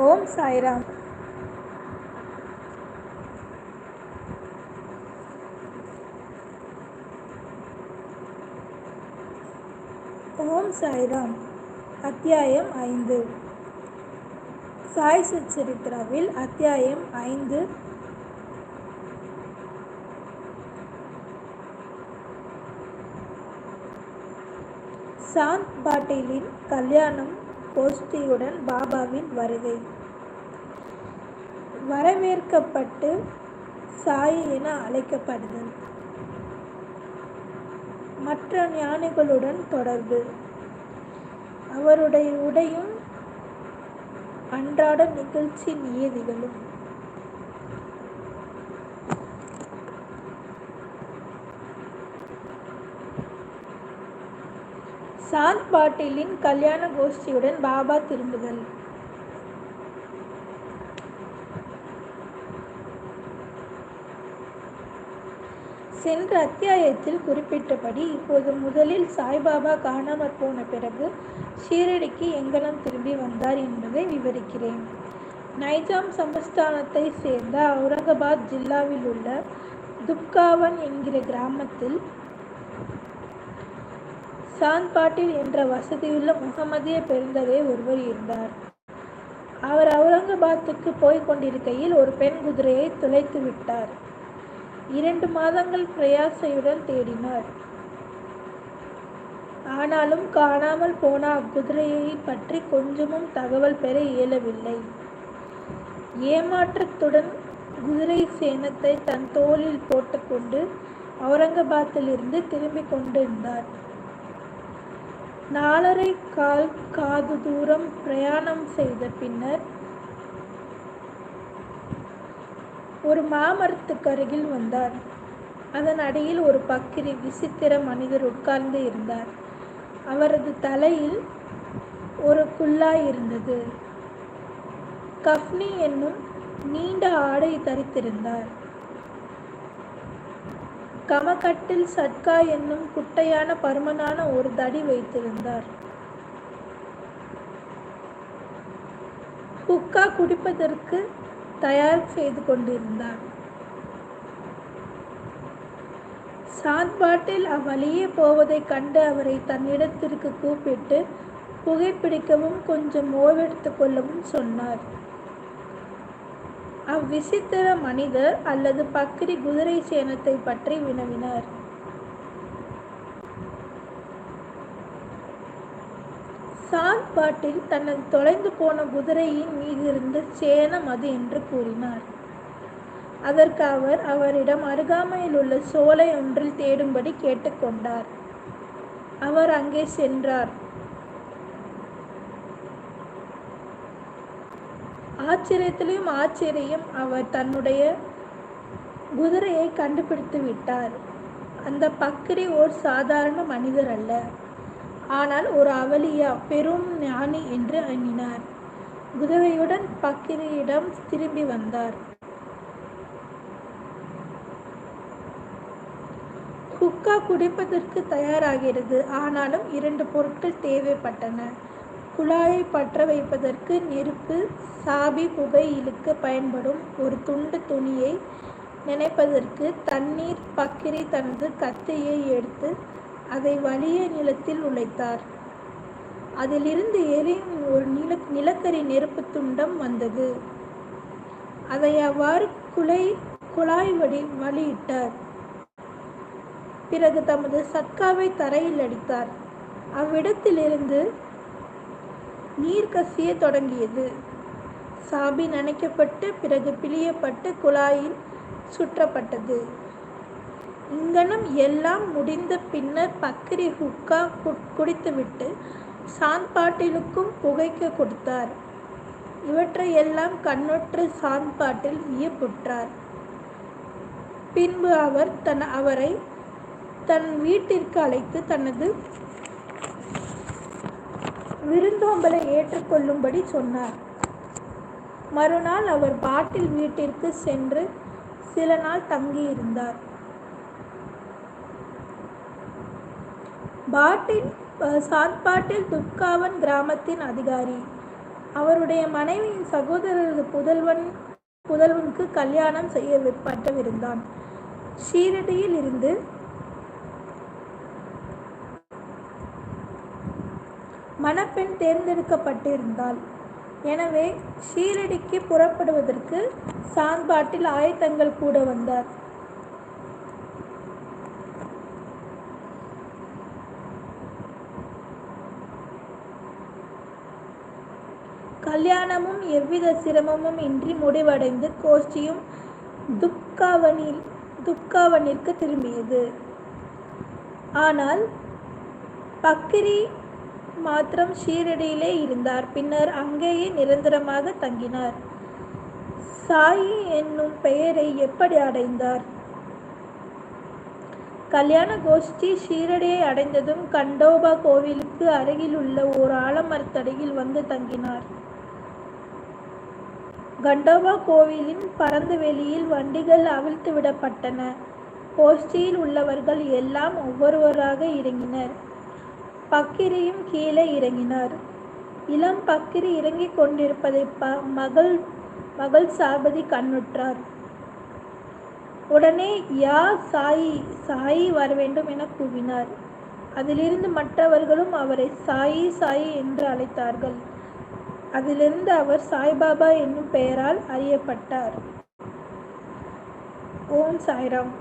ஓம் சாய்ராம். ஓம் சாய்ராம். அத்தியாயம் ஐந்து. சாய் சுச்சரித்ராவில் அத்தியாயம் ஐந்து. சாந்த் பாட்டீலின் கல்யாணம் கோஷ்டியுடன் பாபாவின் வருகை. வரவேற்கப்பட்டு சாயி என அழைக்கப்படுதல். மற்ற ஞானிகளுடன் தொடர்பு. அவருடைய உடையும் அன்றாட நிகழ்ச்சி நியதிகளும். சாந்த் பாட்டீலின் கல்யாண கோஷ்டியுடன் பாபா திரும்புதல். சென்ற அத்தியாயத்தில் குறிப்பிட்டபடி இப்போது முதலில் சாய்பாபா காணாமற் போன பிறகு ஷீரடிக்கு எங்கனம் திரும்பி வந்தார் என்பதை விவரிக்கிறேன். நைஜாம் சமஸ்தானத்தை சேர்ந்த அவுரங்காபாத் ஜில்லாவில் உள்ள துப்காவன் என்கிற கிராமத்தில் சாந்த் பாட்டில் என்ற வசதியுள்ள முகமதிய பெருந்தகை ஒருவர் இருந்தார். அவர் அவுரங்காபாத்துக்கு போய்க் கொண்டிருக்கையில் ஒரு பெண் குதிரையை துளைத்து விட்டார். இரண்டு மாதங்கள் பிரயாசையுடன் தேடினார். ஆனாலும் காணாமல் போன அக்குதிரையை பற்றி கொஞ்சமும் தகவல் பெற இயலவில்லை. ஏமாற்றத்துடன் குதிரை சேனத்தை தன் தோளில் போட்டுக்கொண்டு அவுரங்காபாத்திலிருந்து திரும்பிக் கொண்டிருந்தார். நாலரை கால் காது தூரம் பிரயாணம் செய்த பின்னர் ஒரு மாமரத்துக்கு அருகில் வந்தார். அதன் அடியில் ஒரு பக்கிரி விசித்திர மனிதர் உட்கார்ந்து இருந்தார். அவரது தலையில் ஒரு குல்லாய் இருந்தது. கஃப்னி என்னும் நீண்ட ஆடை தரித்திருந்தார். கமக்கட்டில் சட்கா என்னும் குட்டையான பருமனான ஒரு தடி வைத்திருந்தார். ஹுக்கா குடிப்பதற்கு தயார் செய்து கொண்டிருந்தார். சாந்த்பாட்டில் அவ்வழியே போவதைக் கண்டு அவரை தன்னிடத்திற்கு கூப்பிட்டு புகைப்பிடிக்கவும் கொஞ்சம் ஓவெடுத்துக் கொள்ளவும் சொன்னார். அவ்விசித்திர மனிதர் அல்லது பக்ரி குதிரை சேனத்தை பற்றி வினவினார். சாந்த் பாட்டில் தனது தொலைந்து போன குதிரையின் மீதிருந்த சேனம் அது என்று கூறினார். அதற்கு அவர் அவரிடம் அருகாமையில் உள்ள சோலை ஒன்றில் தேடும்படி கேட்டுக்கொண்டார் அவர் அங்கே சென்றார். ஆச்சரியத்திலையும் ஆச்சரியம் அவர் தன்னுடைய குதிரையை கண்டுபிடித்து விட்டார். அந்த பக்கிரி ஓர் சாதாரண மனிதர் அல்ல. ஆனால் ஒரு அவலியா பெரும் ஞானி என்று எண்ணினார். குதிரையுடன் பக்கிரியிடம் திரும்பி வந்தார். குக்கா குடிப்பதற்கு தயாராகிறது. ஆனாலும் இரண்டு பொருட்கள் தேவைப்பட்டன. குழாயை பற்ற வைப்பதற்கு நெருப்பு சாபி புகை இழுக்க பயன்படும் ஒரு துண்டு துணியை நினைப்பதற்கு தண்ணீர் பக்கிரி தனது கத்தியை எடுத்து அதை வலிய நிலத்தில் உழைத்தார் அதிலிருந்து எரியும் ஒரு நில நிலக்கரி நெருப்பு துண்டம் வந்தது. அதை அவ்வாறு குலை குழாய் வடி வழியிட்டார் பிறகு தமது சட்காவை தரையில் அடித்தார். அவ்விடத்திலிருந்து நீர் கசிய தொடங்கியது. சாபி நனைக்கப்பட்டு பிறகு பிழியப்பட்டு குழாயில் சுற்றப்பட்டது. இங்கனம் எல்லாம் முடிந்த பின்னர் பக்கிரி ஹுக்கா குடித்துவிட்டு சாந்த் பாட்டிலுக்கும் புகைக்க கொடுத்தார். இவற்றையெல்லாம் எல்லாம் கண்ணுற்ற சாந்த் பாட்டில் வியப்புற்றார். பின்பு அவர் தன் அவரை தன் வீட்டிற்கு அழைத்து தனது விருந்தோம்பலை ஏற்றுக்கொள்ளும்படி சொன்னார். மறுநாள் அவர் பாட்டில் வீட்டிற்கு சென்று சில நாள் தங்கியிருந்தார். பாட்டில் சாத்பாட்டில் துப்காவன் கிராமத்தின் அதிகாரி. அவருடைய மனைவியின் சகோதரரது புதல்வன் புதல்வனுக்கு கல்யாணம் செய்யப்பட்டவிருந்தான் ஷீரடியில் இருந்து மணப்பெண் தேர்ந்தெடுக்கப்பட்டிருந்தாள். எனவே ஷீரடிக்கு புறப்படுவதற்கு சான்பாட்டில் ஆயத்தங்கள் கூட வந்தார். கல்யாணமும் எவ்வித சிரமமும் இன்றி முடிவடைந்து கோஷ்டியும் துப்காவனில் துப்காவனிற்கு திரும்பியது. ஆனால் பக்கிரி மாத்திரம் ஷீரடியிலே இருந்தார். பின்னர் அங்கேயே நிரந்தரமாக தங்கினார். சாயி என்னும் பெயரை எப்படி அடைந்தார்? கல்யாண கோஷ்டி ஷீரடியை அடைந்ததும் கண்டோபா கோவிலுக்கு அருகில் உள்ள ஒரு ஆலமரத்தடியில் வந்து தங்கினார். கண்டோபா கோவிலின் பரந்த வெளியில் வண்டிகள் அவிழ்த்து விடப்பட்டன. கோஷ்டியில் உள்ளவர்கள் எல்லாம் ஒவ்வொருவராக இறங்கினர். பக்கிரியும் கீழே இறங்கினார். இளம் பக்கிரி இறங்கிக் கொண்டிருப்பதை ப மகள் மகள் சாபதி கண்ணுற்றார். உடனே யா சாயி சாயி வர வேண்டும் என கூவினார். அதிலிருந்து மற்றவர்களும் அவரை சாயி சாயி என்று அழைத்தார்கள். அதிலிருந்து அவர் சாய்பாபா என்னும் பெயரால் அறியப்பட்டார். ஓம் சாய்ராம்.